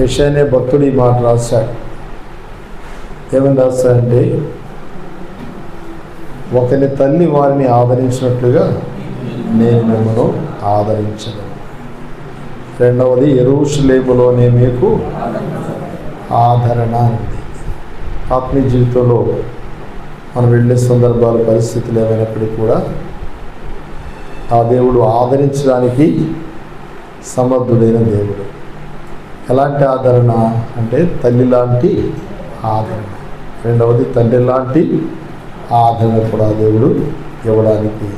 యశానే భక్తుడు ఈ మాట రాశాడు. ఏమని రాస్తాడంటే ఒకని తల్లి వారిని ఆదరించినట్లుగా నేను మిమ్మల్ని ఆదరించను. రెండవది ఎరువులేములోనే మీకు ఆదరణ ఉంది. ఆత్మీయ జీవితంలో మనం వెళ్ళే సందర్భాలు పరిస్థితులు ఏమైనప్పటికీ కూడా ఆ దేవుడు ఆదరించడానికి సమర్థుడైన దేవుడు. ఎలాంటి ఆదరణ అంటే తల్లి లాంటి ఆదరణ. రెండవది తండ్రి లాంటి ఆదరణ కూడా దేవుడు ఇవ్వడానికి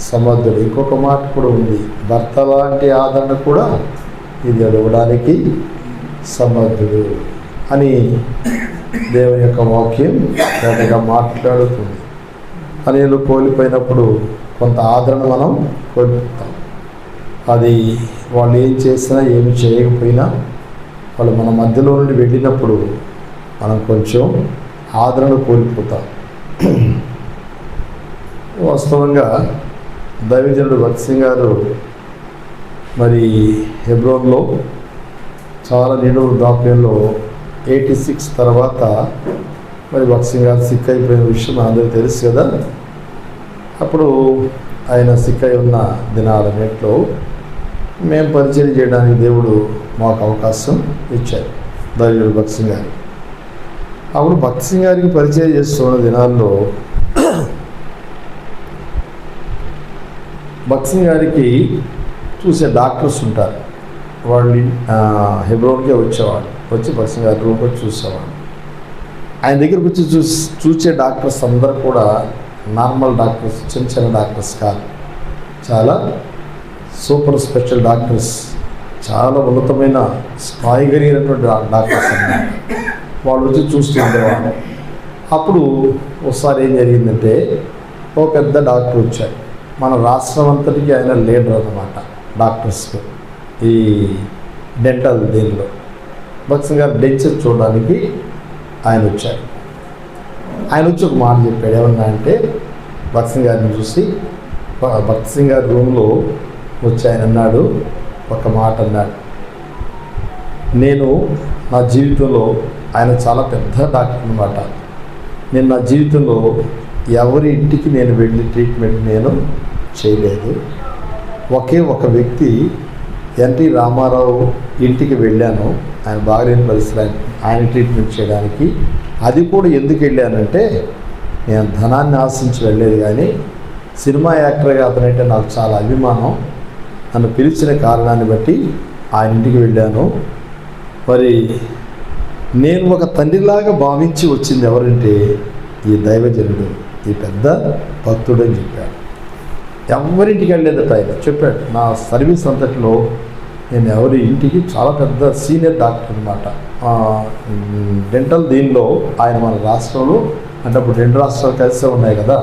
సమర్థుడు. ఇంకొక మాట కూడా ఉంది. భర్త లాంటి ఆదరణ కూడా ఇది ఇవ్వడానికి సమర్థుడు అని దేవుని యొక్క వాక్యం పెద్దగా మాట్లాడుతుంది. అనేలు కోల్పోయినప్పుడు కొంత ఆదరణ మనం కోల్పోతాం. అది వాళ్ళు ఏం చేసినా ఏమి చేయకపోయినా వాళ్ళు మన మధ్యలో నుండి వెళ్ళినప్పుడు మనం కొంచెం ఆదరణ కోల్పోతాం. వాస్తవంగా దైవజనుడు భక్సింగ్ గారు మరి హెబ్రోన్లో చాలా నిండు వృద్ధాప్యంలో ఎయిటీ సిక్స్ తర్వాత మరి భక్సింగ్ గారు సిక్ అయిపోయిన విషయం అందరికీ తెలుసు కదా. అప్పుడు ఆయన సిక్ అయి ఉన్న దినాలన్నింటిలో మేము పరిచయం చేయడానికి దేవుడు మాకు అవకాశం ఇచ్చారు. దర్యుడు భక్త్ సింగ్ గారు. అప్పుడు భక్త్ సింగ్ గారికి పరిచయం చేస్తున్న దినాల్లో భక్త్ సింగ్ గారికి చూసే డాక్టర్స్ ఉంటారు. వాళ్ళు హెబ్రోన్కే వచ్చేవాడు వచ్చి భక్త్ సింగ్ గారి రూమ్కి వచ్చి చూసేవాడు ఆయన దగ్గరకు వచ్చి చూసి చూసే డాక్టర్స్ అందరూ కూడా నార్మల్ డాక్టర్స్ చిన్న చిన్న డాక్టర్స్ కాదు. చాలా సూపర్ స్పెషల్ డాక్టర్స్ చాలా ఉన్నతమైన స్థాయి కలిగినటువంటి డాక్టర్స్ అన్నమాట. వాళ్ళు వచ్చి చూస్తూ ఉండేవాళ్ళు. అప్పుడు ఒకసారి ఏం జరిగిందంటే ఓ పెద్ద డాక్టర్ వచ్చారు మన రాష్ట్రం అంతటికి ఆయన లీడర్ అనమాట డాక్టర్స్కి ఈ డెంటల్ దీనిలో. భక్సింగ్ గారు డెంచర్ చూడడానికి ఆయన వచ్చారు. ఆయన వచ్చి ఒక మాట చెప్పాడు. ఏమన్నా అంటే భక్సింగ్ గారిని చూసి భక్సింగ్ గారి రూమ్లో వచ్చి ఆయన అన్నాడు ఒక మాట అన్నాడు. నేను నా జీవితంలో ఆయన చాలా పెద్ద డాక్టర్ అనమాట నేను నా జీవితంలో ఎవరి ఇంటికి నేను వెళ్ళి ట్రీట్మెంట్ నేను చేయలేదు. ఒకే ఒక వ్యక్తి ఎన్టీ రామారావు ఇంటికి వెళ్ళాను. ఆయన బాగలేని పరిస్థితి ఆయన- ట్రీట్మెంట్ చేయడానికి. అది కూడా ఎందుకు వెళ్ళానంటే నేను ధనాన్ని ఆశించి వెళ్ళలేదు కానీ సినిమా యాక్టర్గా అతనంటే నాకు చాలా అభిమానం. నన్ను పిలిచిన కారణాన్ని బట్టి ఆయన ఇంటికి వెళ్ళాను. మరి నేను ఒక తండ్రిలాగా భావించి వచ్చింది ఎవరంటే ఈ దైవజనుడు ఈ పెద్ద భక్తుడు అని చెప్పాడు. ఎవరింటికి వెళ్ళేదట ఆయన? చెప్పాడు నా సర్వీస్ అంతటిలో నేను ఎవరి ఇంటికి చాలా పెద్ద సీనియర్ డాక్టర్ అనమాట డెంటల్ దీనిలో ఆయన మన రాష్ట్రంలో అంటే అప్పుడు రెండు రాష్ట్రాలు కలిసే ఉన్నాయి కదా.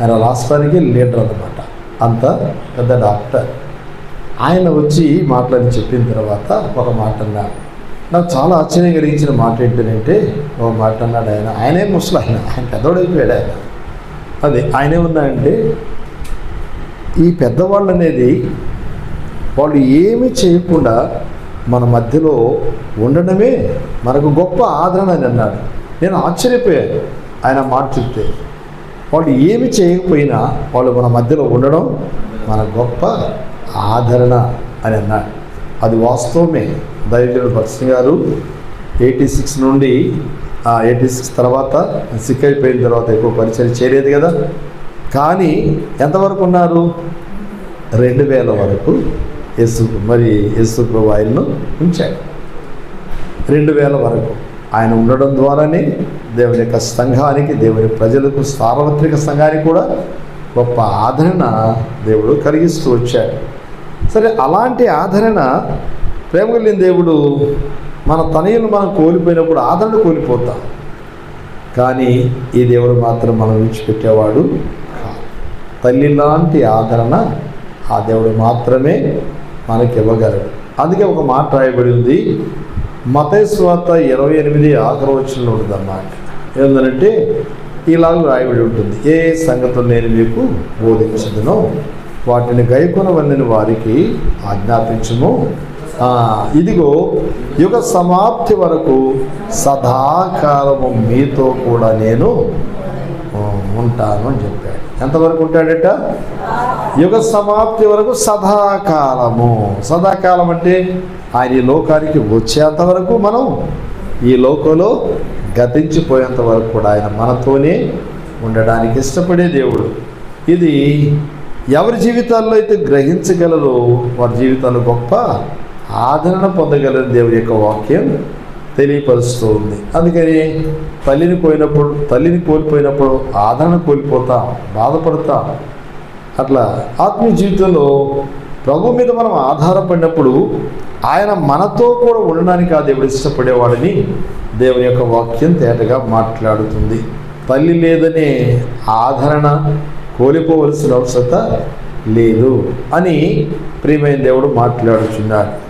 ఆయన రాష్ట్రానికి లీడర్ అనమాట అంత పెద్ద డాక్టర్. ఆయన వచ్చి మాట్లాడి చెప్పిన తర్వాత ఒక మాట అన్నాడు. నాకు చాలా ఆశ్చర్యం కలిగించిన మాట ఏంటంటే ఒక మాట అన్నాడు ఆయన. ఆయనే ముసలు ఆయన ఆయన పెద్దవాడైపోయాడు ఆయన. అది ఆయనే ఉన్నాయంటే ఈ పెద్దవాళ్ళు అనేది వాళ్ళు ఏమి చేయకుండా మన మధ్యలో ఉండడమే మనకు గొప్ప ఆదరణ అని అన్నాడు. నేను ఆశ్చర్యపోయాను. ఆయన మాట చెప్తే వాళ్ళు ఏమి చేయకపోయినా వాళ్ళు మన మధ్యలో ఉండడం మన గొప్ప ఆదరణ అని అన్నాడు. అది వాస్తవమే. దైవజనుడు భక్సింగ్ గారు ఎయిటీ సిక్స్ నుండి ఎయిటీ సిక్స్ తర్వాత సిక్ అయిపోయిన తర్వాత ఎక్కువ పరిచయం చేయలేదు కదా. కానీ ఎంతవరకు ఉన్నారు? రెండు వేల వరకు యేసు మరి యేసు ప్రభు ఆయన్ను ఉంచాడు. రెండు వేల వరకు ఆయన ఉండడం ద్వారానే దేవుని యొక్క సంఘానికి దేవుని ప్రజలకు సార్వత్రిక సంఘానికి కూడా గొప్ప ఆదరణ దేవుడు కలిగిస్తూ వచ్చాడు. సరే అలాంటి ఆదరణ ప్రేమ కలిగిన దేవుడు మన తనయులు మనం కోల్పోయినప్పుడు ఆదరణ కోల్పోతాం. కానీ ఈ దేవుడు మాత్రం మనం విడిచిపెట్టేవాడు తల్లి లాంటి ఆదరణ ఆ దేవుడు మాత్రమే మనకి ఇవ్వగలడు. అందుకే ఒక మాట రాయబడి ఉంది. మతేశ్వాత ఇరవై ఎనిమిది ఆఖరి వచ్చిన ఉంటుందన్నమాట. ఏంటంటే ఇలాగ రాయబడి ఉంటుంది. ఏ సంగతులు నేను మీకు బోధించదునో వాటిని గైకొనవల్లని వారికి ఆజ్ఞాపించము. ఇదిగో యుగ సమాప్తి వరకు సదాకాలము మీతో కూడా నేను ఉంటాను అని చెప్పాడు. ఎంతవరకు ఉంటాడట? యుగ సమాప్తి వరకు సదాకాలము. సదాకాలం అంటే ఆయన ఈ లోకానికి వచ్చేంత వరకు మనం ఈ లోకంలో గతించిపోయేంత వరకు కూడా ఆయన మనతోనే ఉండడానికి ఇష్టపడే దేవుడు. ఇది ఎవరి జీవితాల్లో అయితే గ్రహించగలరో వారి జీవితాలు గొప్ప ఆదరణ పొందగలని దేవుడి యొక్క వాక్యం తెలియపరుస్తూ ఉంది అందుకని తల్లిని పోయినప్పుడు తల్లిని కోల్పోయినప్పుడు ఆదరణ కోల్పోతాం బాధపడతాం. అట్లా ఆత్మీయ జీవితంలో ప్రభు మీద మనం ఆధారపడినప్పుడు ఆయన మనతో కూడా ఉండడానికి ఆ దేవుడు ఇష్టపడేవాడని దేవుని యొక్క వాక్యం తేటగా మాట్లాడుతుంది. తల్లి లేదనే ఆదరణ కోల్పోవలసిన అవసరత లేదు అని ప్రియమైన దేవుడు మాట్లాడుచున్నారు